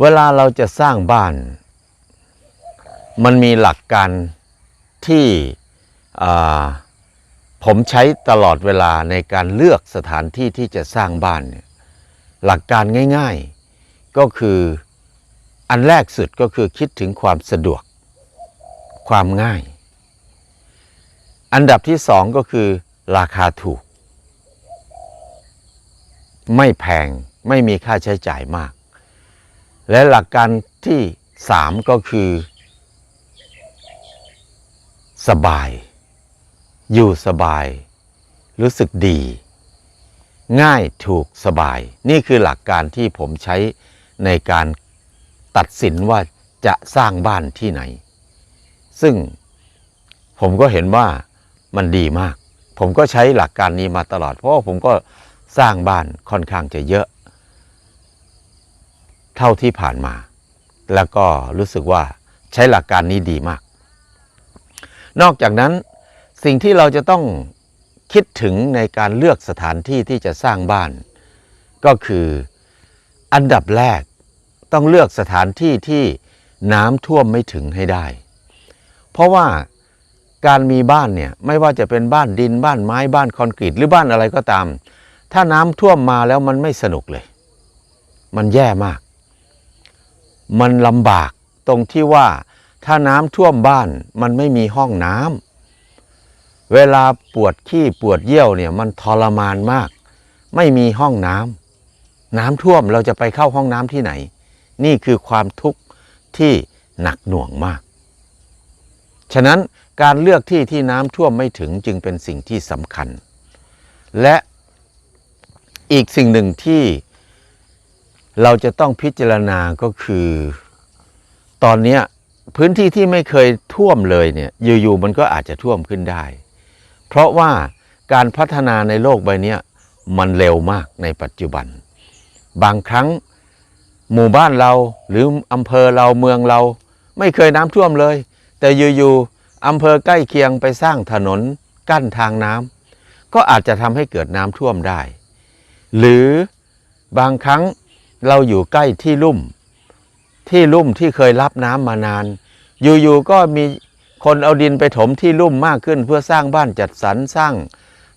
เวลาเราจะสร้างบ้าน มันมีหลักการที่ผมใช้ตลอดเวลาในการเลือกสถานที่ที่จะสร้างบ้านเนี่ยหลักการง่ายๆ ก็คืออันแรกสุดก็คือคิดถึงความสะดวก ความง่าย อันดับที่สองก็คือราคาถูก ไม่แพงไม่มีค่าใช้จ่ายมาก และหลักการที่สามก็คือ สบาย อยู่สบาย รู้สึกดี ง่ายถูกสบาย นี่คือหลักการที่ผมใช้ในการตัดสินว่าจะสร้างบ้านที่ไหน ซึ่งผมก็เห็นว่ามันดีมาก ผมก็ใช้หลักการนี้มาตลอด เพราะผมก็สร้างบ้านค่อนข้างจะเยอะ เท่าที่ผ่านมา แล้วก็รู้สึกว่าใช้หลักการนี้ดีมาก นอกจากนั้นสิ่งที่เราจะต้องคิดถึงในการเลือกสถานที่ที่จะสร้างบ้าน ก็คืออันดับแรกต้องเลือกสถานที่ที่น้ำท่วมไม่ถึงให้ได้ เพราะว่าการมีบ้านเนี่ยไม่ว่าจะเป็นบ้านดินบ้านไม้บ้านคอนกรีตหรือบ้านอะไรก็ตาม ถ้าน้ำท่วมมาแล้วมันไม่สนุกเลย มันแย่มาก มันลำบากตรงที่ว่าถ้าน้ำท่วมบ้านมันไม่มีห้องน้ำเวลาปวดขี้ปวดเยี่ยวเนี่ยมันทรมานมาก ไม่มีห้องน้ำน้ำท่วมเราจะไปเข้าห้องน้ำที่ไหน นี่คือความทุกข์ที่หนักหน่วงมาก ฉะนั้นการเลือกที่ที่น้ำท่วมไม่ถึงจึงเป็นสิ่งที่สำคัญ และอีกสิ่งหนึ่งที่ เราจะต้องพิจารณาก็คือ ตอนนี้พื้นที่ที่ไม่เคยท่วมเลยเนี่ยอยู่ๆมันก็อาจจะท่วมขึ้นได้ เพราะว่าการพัฒนาในโลกใบนี้มันเร็วมากในปัจจุบัน บางครั้งหมู่บ้านเราหรืออำเภอเราเมืองเรา ไม่เคยน้ำท่วมเลย แต่อยู่ๆอำเภอใกล้เคียงไปสร้างถนนกั้นทางน้ำก็อาจจะทำให้เกิดน้ำท่วมได้ หรือบางครั้ง เราอยู่ใกล้ที่ลุ่ม ที่ลุ่มที่เคยรับน้ำมานาน อยู่ๆก็มีคนเอาดินไปถมที่ลุ่มมากขึ้น เพื่อสร้างบ้านจัดสรรสร้าง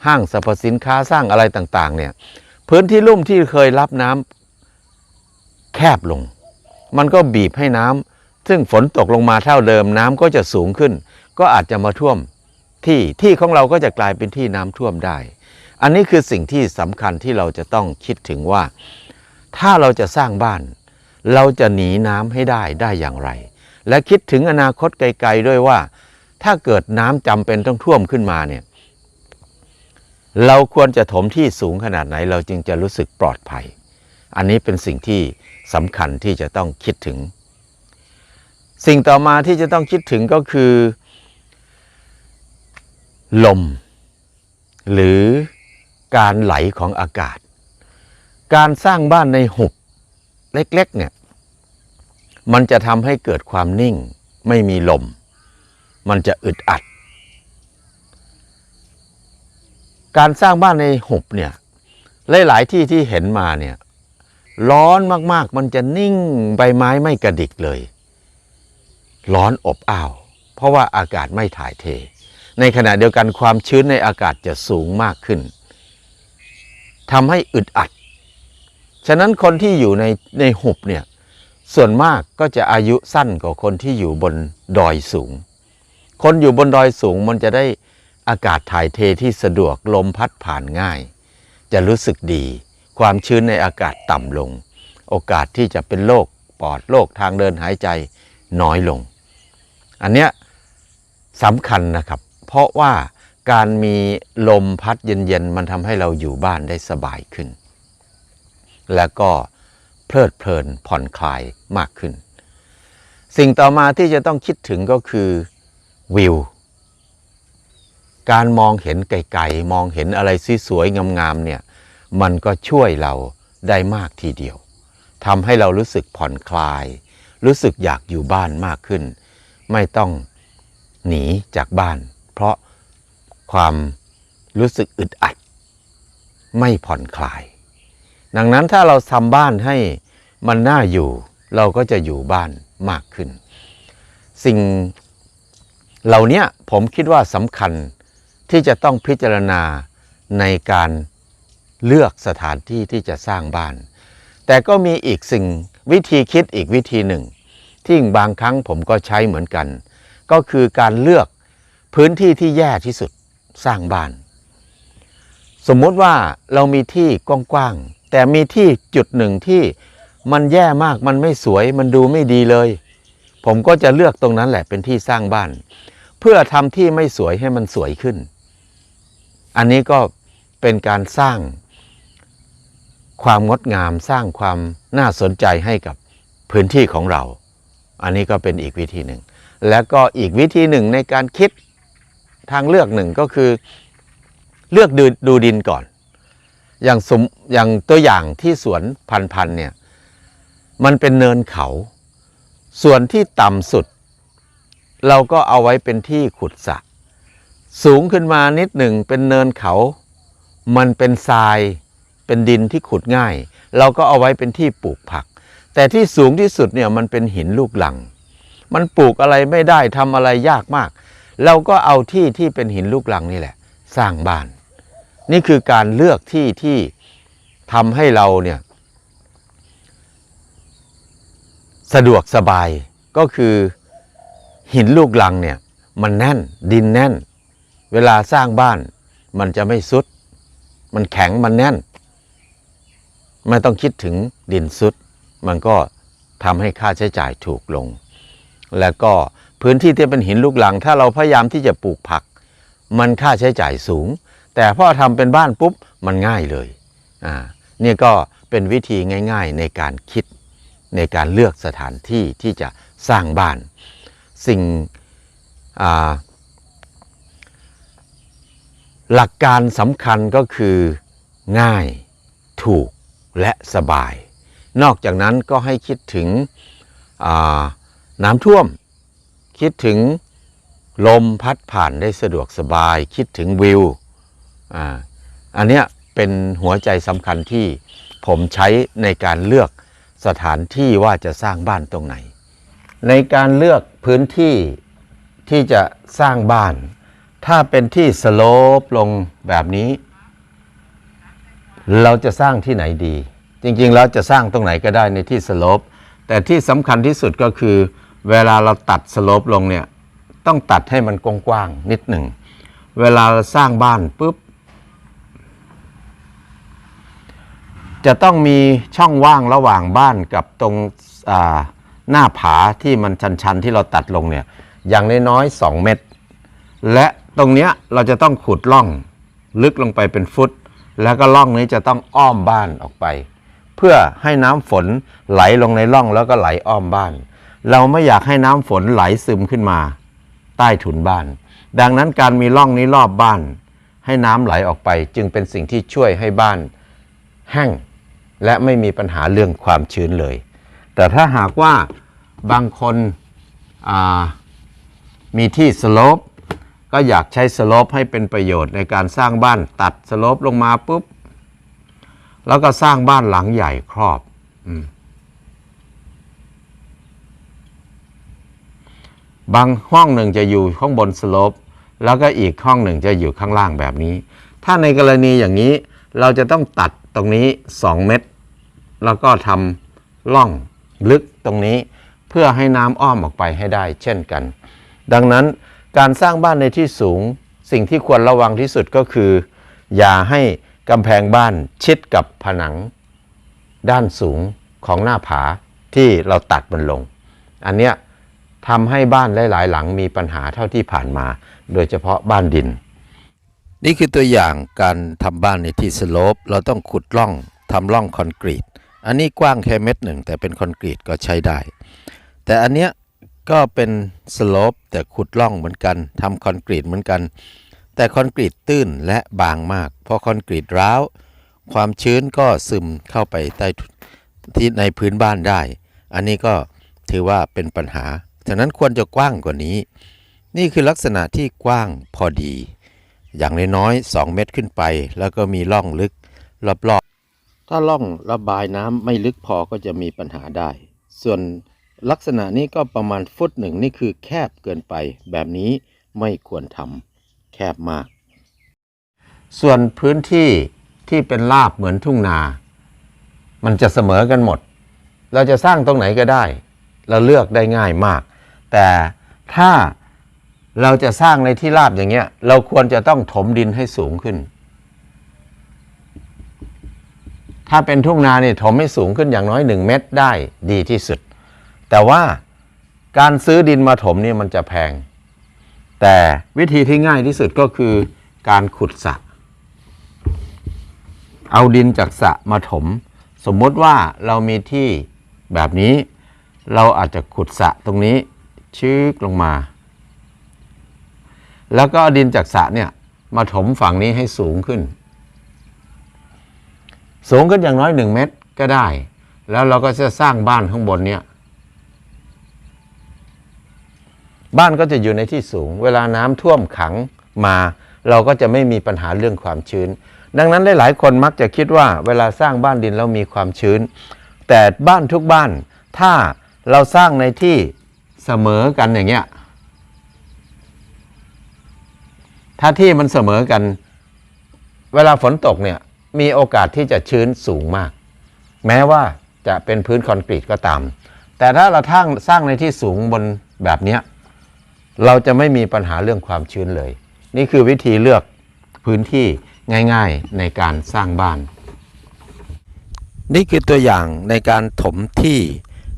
ห้างสรรพสินค้าสร้างอะไรต่าง ๆ เนี่ย พื้นที่ลุ่มที่เคยรับน้ำแคบลง มันก็บีบให้น้ำซึ่งฝนตกลงมาเท่าเดิมน้ำก็จะสูงขึ้น ก็อาจจะมาท่วมที่ที่ของเราก็จะกลายเป็นที่น้ำท่วมได้ อันนี้คือสิ่งที่สำคัญที่เราจะต้องคิดถึงว่า ถ้าเราจะสร้างบ้าน เราจะหนีน้ำให้ได้ได้อย่างไร และคิดถึงอนาคตไกลๆด้วยว่า ถ้าเกิดน้ำจำเป็นต้องท่วมขึ้นมาเนี่ยเราควรจะถมที่สูงขนาดไหน เราจึงจะรู้สึกปลอดภัย อันนี้เป็นสิ่งที่สำคัญที่จะต้องคิดถึง สิ่งต่อมาที่จะต้องคิดถึงก็คือ ลม หรือการไหลของอากาศ การสร้างบ้านในหุบเล็กๆเนี่ย มันจะทำให้เกิดความนิ่ง ไม่มีลม มันจะอึดอัด การสร้างบ้านในหุบเนี่ย หลาย ๆ ที่ที่เห็นมาเนี่ย ร้อนมากๆ มันจะนิ่งใบไม้ไม่กระดิกเลย ร้อนอบอ้าว เพราะว่าอากาศไม่ถ่ายเท ในขณะเดียวกันความชื้นในอากาศจะสูงมากขึ้นทำให้อึดอัด ฉะนั้นคนที่อยู่ในในหุบเนี่ยส่วนมากก็จะอายุสั้นกว่าคนที่อยู่บนดอยสูง คนอยู่บนดอยสูงมันจะได้อากาศถ่ายเทที่สะดวกลมพัดผ่านง่าย จะรู้สึกดี ความชื้นในอากาศต่ำลง โอกาสที่จะเป็นโรคปอดโรคทางเดินหายใจน้อยลง อันเนี้ยสำคัญนะครับ เพราะว่าการมีลมพัดเย็นๆ มันทำให้เราอยู่บ้านได้สบายขึ้น แล้วก็เพลิดเพลินผ่อนคลายมากขึ้น สิ่งต่อมาที่จะต้องคิดถึงก็คือวิว การมองเห็นไกลๆมองเห็นอะไรสวยๆงามๆเนี่ยมันก็ช่วยเราได้มากทีเดียวทำให้เรารู้สึกผ่อนคลาย รู้สึกอยากอยู่บ้านมากขึ้น ไม่ต้องหนีจากบ้าน เพราะความรู้สึกอึดอัด ไม่ผ่อนคลาย ดังนั้นถ้าเราทำบ้านให้มันน่าอยู่ เราก็จะอยู่บ้านมากขึ้น สิ่งเหล่านี้ผมคิดว่าสำคัญที่จะต้องพิจารณาในการเลือกสถานที่ที่จะสร้างบ้าน แต่ก็มีอีกสิ่งวิธีคิดอีกวิธีหนึ่ง ที่บางครั้งผมก็ใช้เหมือนกัน ก็คือการเลือกพื้นที่ที่แย่ที่สุดสร้างบ้าน สมมติว่าเรามีที่กว้าง แต่มีที่จุดหนึ่งที่มันแย่มากมันไม่สวยมันดูไม่ดีเลย ผมก็จะเลือกตรงนั้นแหละเป็นที่สร้างบ้าน เพื่อทำที่ไม่สวยให้มันสวยขึ้น อันนี้ก็เป็นการสร้างความงดงามสร้างความน่าสนใจให้กับพื้นที่ของเรา อันนี้ก็เป็นอีกวิธีหนึ่ง แล้วก็อีกวิธีหนึ่งในการคิดทางเลือกหนึ่งก็คือ เลือกดูดูดินก่อน อย่างสมอย่างตัวอย่างที่สวนพันพันเนี่ยมันเป็นเนินเขา ส่วนที่ต่ำสุด เราก็เอาไว้เป็นที่ขุดสระสูงขึ้นมานิดหนึ่งเป็นเนินเขา มันเป็นทรายเป็นดินที่ขุดง่าย เราก็เอาไว้เป็นที่ปลูกผัก แต่ที่สูงที่สุดเนี่ยมันเป็นหินลูกหลัง มันปลูกอะไรไม่ได้ทำอะไรยากมาก เราก็เอาที่ที่เป็นหินลูกหลังนี่แหละ สร้างบ้าน นี่คือการเลือกที่ที่ทำให้เราเนี่ยสะดวกสบายก็คือหินลูกลังเนี่ยมันแน่นดินแน่น เวลาสร้างบ้านมันจะไม่สุด มันแข็งมันแน่น ไม่ต้องคิดถึงดินสุด มันก็ทำให้ค่าใช้จ่ายถูกลง แล้วก็พื้นที่ที่เป็นหินลูกลัง ถ้าเราพยายามที่จะปลูกผัก มันค่าใช้จ่ายสูง แต่พอทำเป็นบ้านปุ๊บมันง่ายเลยอ่านี่ก็เป็นวิธีง่าย ๆในการคิดในการเลือกสถานที่ที่จะสร้างบ้าน สิ่งหลักการสำคัญก็คือง่ายถูกและสบาย นอกจากนั้นก็ให้คิดถึงน้ำท่วม คิดถึงลมพัดผ่านได้สะดวกสบาย คิดถึงวิว อ่าอันเนี้ยเป็นหัวใจสำคัญที่ผมใช้ในการเลือกสถานที่ว่าจะสร้างบ้านตรงไหน ในการเลือกพื้นที่ที่จะสร้างบ้าน ถ้าเป็นที่สโลปลงแบบนี้ เราจะสร้างที่ไหนดี จริงๆแล้วจะสร้างตรงไหนก็ได้ในที่สโลปแต่ที่สำคัญที่สุดก็คือ เวลาเราตัดสโลปลงเนี่ยต้องตัดให้มันกว้างๆนิดหนึ่ง เวลาเราสร้างบ้านปุ๊บ จะต้องมีช่องว่างระหว่างบ้านกับตรงหน้าผาที่มันชันๆ ที่เราตัดลงเนี่ยอย่างน้อยๆ2เมตร และตรงเนี้ยเราจะต้องขุดร่องลึกลงไปเป็นฟุต แล้วก็ร่องนี้จะต้องอ้อมบ้านออกไป เพื่อให้น้ำฝนไหลลงในร่องแล้วก็ไหลอ้อมบ้าน เราไม่อยากให้น้ำฝนไหลซึมขึ้นมา ใต้ถุนบ้าน ดังนั้นการมีร่องนี้รอบบ้าน ให้น้ำไหลออกไป จึงเป็นสิ่งที่ช่วยให้บ้านแห้ง และไม่มีปัญหาเรื่องความชื้นเลย แต่ถ้าหากว่าบางคนมีที่สโลปก็อยากใช้สโลปให้เป็นประโยชน์ในการสร้างบ้านตัดสโลปลงมาปุ๊บ แล้วก็สร้างบ้านหลังใหญ่ครอบอบางห้องหนึ่งจะอยู่ข้างบนสโลปแล้วก็อีกห้องหนึ่งจะอยู่ข้างล่างแบบนี้ ถ้าในกรณีอย่างนี้เราจะต้องตัดตรงนี้ 2 เมตร แล้วก็ทำร่องลึกตรงนี้ เพื่อให้น้ำอ้อมออกไปให้ได้ เช่นกัน ดังนั้นการสร้างบ้านในที่สูง สิ่งที่ควรระวังที่สุดก็คือ อย่าให้กำแพงบ้านชิดกับผนัง ด้านสูงของหน้าผาที่เราตัดมันลง อันเนี้ยทำให้บ้านหลายๆ หลังมีปัญหาเท่าที่ผ่านมา โดยเฉพาะบ้านดิน นี่คือตัวอย่างการทำบ้านในที่สโลป เราต้องขุดร่องทำร่องคอนกรีต อันนี้กว้างแค่เม็ดหนึ่งแต่เป็นคอนกรีตก็ใช้ได้ แต่อันเนี้ยก็เป็นสโลปแต่ขุดร่องเหมือนกันทำคอนกรีตเหมือนกัน แต่คอนกรีตตื้นและบางมาก พอคอนกรีตร้าว ความชื้นก็ซึมเข้าไปใต้ที่ในพื้นบ้านได้ อันนี้ก็ถือว่าเป็นปัญหา ฉะนั้นควรจะกว้างกว่านี้ นี่คือลักษณะที่กว้างพอดี อย่างน้อยๆ2เมตรขึ้นไป แล้วก็มีร่องลึกรอบๆ ถ้าร่องระบายน้ำไม่ลึกพอก็จะมีปัญหาได้ ส่วนลักษณะนี้ก็ประมาณฟุตหนึ่งนี่คือแคบเกินไปแบบนี้ไม่ควรทำแคบมาก ส่วนพื้นที่ที่เป็นราบเหมือนทุ่งนา มันจะเสมอกันหมด เราจะสร้างตรงไหนก็ได้ เราเลือกได้ง่ายมาก แต่ถ้าเราจะสร้างในที่ราบอย่างเงี้ย เราควรจะต้องถมดินให้สูงขึ้น ถ้าเป็นทุ่งนาเนี่ยถมให้สูงขึ้นอย่างน้อยหนึ่งเมตรได้ดีที่สุด แต่ว่าการซื้อดินมาถมเนี่ยมันจะแพง แต่วิธีที่ง่ายที่สุดก็คือการขุดสระเอาดินจากสระมาถม สมมติว่าเรามีที่แบบนี้ เราอาจจะขุดสระตรงนี้ชืกลงมา แล้วก็เอาดินจากสระเนี่ยมาถมฝั่งนี้ให้สูงขึ้น สูงขึ้นอย่างน้อยหนึ่งเมตรก็ได้ แล้วเราก็จะสร้างบ้านข้างบนเนี่ย บ้านก็จะอยู่ในที่สูง เวลาน้ำท่วมขังมา เราก็จะไม่มีปัญหาเรื่องความชื้น ดังนั้นหลายๆคนมักจะคิดว่า เวลาสร้างบ้านดินแล้วมีความชื้น แต่บ้านทุกบ้าน ถ้าเราสร้างในที่เสมอกันอย่างเงี้ยถ้าที่มันเสมอกัน เวลาฝนตกเนี่ย มีโอกาสที่จะชื้นสูงมาก แม้ว่าจะเป็นพื้นคอนกรีตก็ตาม แต่ถ้าเราทั้งสร้างในที่สูงบนแบบนี้เราจะไม่มีปัญหาเรื่องความชื้นเลย นี่คือวิธีเลือกพื้นที่ง่าย ๆในการสร้างบ้าน นี่คือตัวอย่างในการถมที่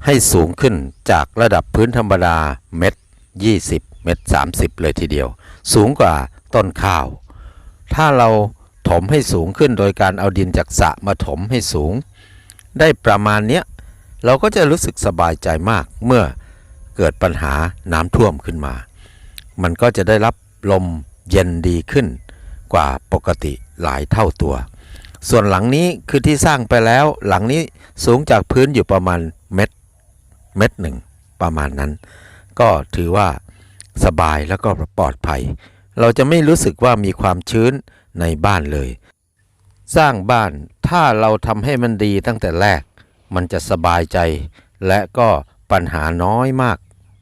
ให้สูงขึ้นจากระดับพื้นธรรมดาเม็ด20 เม็ด30 เลยทีเดียว สูงกว่าต้นข้าว ถ้าเรา ถมให้สูงขึ้นโดยการเอาดินจากสระมาถมให้สูง ได้ประมาณเนี้ยเราก็จะรู้สึกสบายใจมากเมื่อเกิดปัญหาน้ำท่วมขึ้นมา มันก็จะได้รับลมเย็นดีขึ้นกว่าปกติหลายเท่าตัว ส่วนหลังนี้คือที่สร้างไปแล้วหลังนี้สูงจากพื้นอยู่ประมาณเม็ดเม็ดหนึ่งประมาณนั้น ก็ถือว่าสบายแล้วก็ปลอดภัย เราจะไม่รู้สึกว่ามีความชื้น ในบ้านเลย สร้างบ้านถ้าเราทำให้มันดีตั้งแต่แรก มันจะสบายใจ และก็ปัญหาน้อยมาก